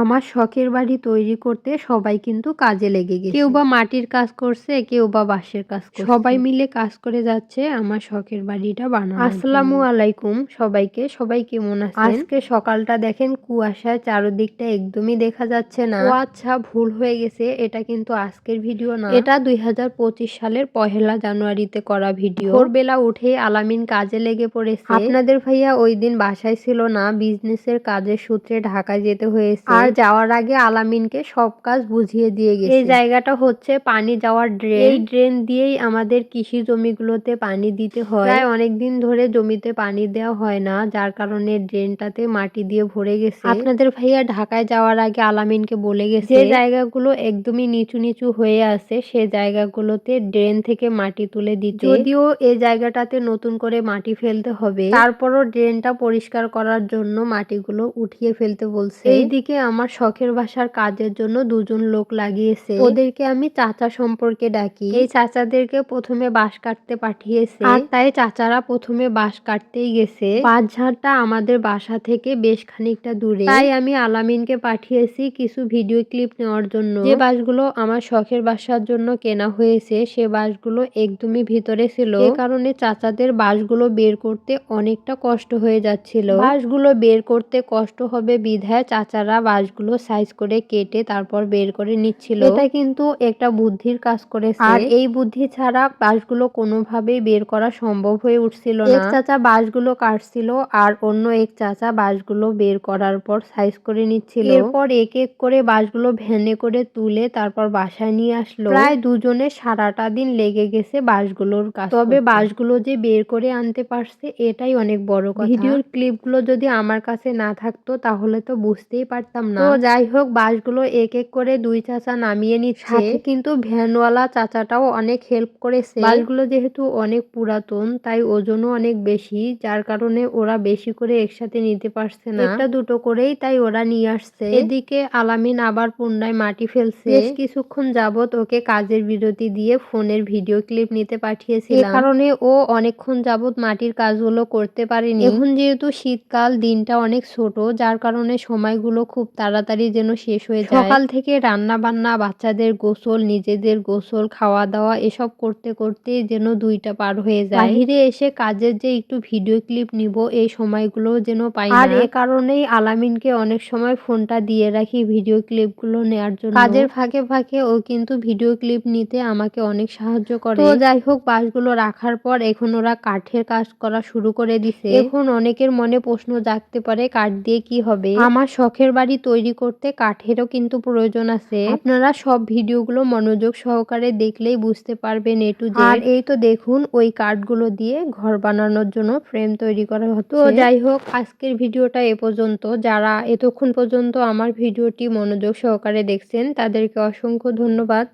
আমার শখের বাড়ি তৈরি করতে সবাই কিন্তু কাজে লেগে গেছে। কেউ বা মাটির কাজ করছে, কেউ বা বাঁশের কাজ করছে। সবাই মিলে কাজ করে যাচ্ছে, আমার শখের বাড়িটা বানানো আসসালামু আলাইকুম সবাইকে, সবাই কেমন আছে আজকে সকালটা দেখেন, কুয়াশায় চারদিকটা একদমই দেখা যাচ্ছে না। আচ্ছা ভুল হয়ে গেছে, এটা কিন্তু আজকের ভিডিও না। এটা দুই হাজার পঁচিশ সালের পহেলা জানুয়ারিতে করা ভিডিও। ভোরবেলা উঠে আলামিন কাজে লেগে পড়েছে। আপনাদের ভাইয়া ওই দিন বাসায় ছিল না, বিজনেসের কাজের সূত্রে ঢাকায় যেতে হয়েছে। আর যাওয়ার আগে আলামিনকে সব কাজ বুঝিয়ে দিয়ে গেছে। এই জায়গাটা হচ্ছে পানি যাওয়ার ড্রেন। এই ড্রেন দিয়েই আমাদের কৃষি জমিগুলোতে পানি দিতে হয়। প্রায় অনেকদিন ধরে জমিতে পানি দেওয়া হয় না যার কারণে ড্রেনটাতে মাটি দিয়ে ভরে গেছে। আপনাদের ভাইয়া ঢাকায় যাওয়ার আগে আলামিনকে বলে গেছে যে জায়গাগুলো একদমই নিচু নিচু হয়ে আছে সে জায়গাগুলোতে ড্রেন থেকে মাটি তুলে দিতে। যদিও এই জায়গাটাতে নতুন করে মাটি ফেলতে হবে। তারপরও ড্রেনটা পরিষ্কার করার জন্য মাটিগুলো উঠিয়ে ফেলতে বলছে। এইদিকে আমার শখের বাসার কাজের জন্য দুজন লোক লাগিয়েছে। ওদেরকে আমি চাচা সম্পর্কে ডাকি। এই চাচাদেরকে প্রথমে বাঁশ কাটতে পাঠিয়েছে। আর তাই চাচারা প্রথমে বাঁশ কাটতেই গেছে। বাঁশঝাড়টা আমাদের বাসা থেকে বেশ খানিকটা দূরে। তাই আমি আলামিনকে পাঠিয়েছি কিছু ভিডিও ক্লিপ নেওয়ার জন্য। যে বাঁশগুলো আমার শখের বাসার জন্য কেনা হয়েছে, সে বাঁশগুলো একদমই ভিতরে ছিল। এ কারণে চাচাদের বাঁশগুলো বের করতে অনেকটা কষ্ট হয়ে যাচ্ছিল। বাঁশগুলো বের করতে কষ্ট হবে বিধায় চাচারা বাঁশগুলো সাইজ করে কেটে তারপর বের করে নিচ্ছিল। এটা কিন্তু একটা বুদ্ধির কাজ করেছে। আর এই বুদ্ধি ছাড়া বাঁশগুলো কোনোভাবেই বের করা সম্ভব হয়ে উঠছিল না। এক চাচা বাঁশগুলো কাটছিল আর অন্য এক চাচা বাঁশগুলো বের করার পর সাইজ করে নিচ্ছিল। এরপর এক এক করে বাঁশগুলো ভ্যানে করে তুলে তারপর বাসায় নিয়ে আসলো। প্রায় দুজনে সারাটা দিন লেগে গেছে বাঁশগুলোর কাজ তবে বাঁশগুলো যে বের করে আনতে পারছে এটাই অনেক বড় কথা। ভিডিওর ক্লিপগুলো যদি আমার কাছে না থাকতো তাহলে তো বুঝতেই পারতাম না। তো যাই হোক বাসগুলো এক এক করে দুই চাচা নামিয়ে নিচ্ছে। কিন্তু ভ্যানওয়ালা চাচাটাও অনেক হেল্প করেছে। বাসগুলো যেহেতু অনেক পুরাতন তাই ওজনও অনেক বেশি যার কারণে ওরা বেশি করে একসাথে নিতে পারছে না। একটা দুটো করেই তাই ওরা নিয়ে আসছে। এদিকে আলামিন আবার পুন্ডায় মাটি ফেলছে। বেশ কিছুক্ষণ যাবত ওকে কাজের বিরতি দিয়ে ফোনের ভিডিও ক্লিপ নিতে পাঠিয়েছিলাম। কারণে ও অনেকক্ষণ যাবত মাটির কাজগুলো করতে পারেনি। এখন যেহেতু শীতকাল দিনটা অনেক ছোট যার কারণে সময়গুলো খুব তাড়াতাড়ি যেন শেষ হয়ে যায়। সকাল থেকে রান্না বান্না বাচ্চাদের গোসল নিজেদের গোসল খাওয়া দাওয়া এসব করতে করতে যেন দুইটা পার হয়ে যায়। বাহিরে এসে কাজের যে একটু ভিডিও ক্লিপ নিব এই সময়গুলো যেন পাই আর এ কারণেই আলামিনকে অনেক সময় ফোনটা দিয়ে রাখি ভিডিও ক্লিপগুলো নেয়ার জন্য। কাজের ফাঁকে ফাঁকে ও কিন্তু ভিডিও ক্লিপ নিতে আমাকে অনেক সাহায্য করে। তো যাই হোক বাসগুলো রাখার পর এখন ওরা কাঠের কাজ করা শুরু করে দিছে। এখন অনেকের মনে প্রশ্ন জাগতে পারে কাঠ দিয়ে কি হবে? আমার শখের বাড়ি তৈরি করতে কাঠেরও কিন্তু প্রয়োজন আছে। আপনারা সব ভিডিওগুলো মনোযোগ সহকারে দেখলেই বুঝতে পারবেন এটু আর এই তো দেখুন ওই কাঠগুলো দিয়ে ঘর বানানোর জন্য ফ্রেম তৈরি করা হতো যাই হোক আজকের ভিডিওটা এ পর্যন্ত। যারা এতক্ষণ পর্যন্ত আমার ভিডিওটি মনোযোগ সহকারে দেখছেন তাদেরকে অসংখ্য ধন্যবাদ।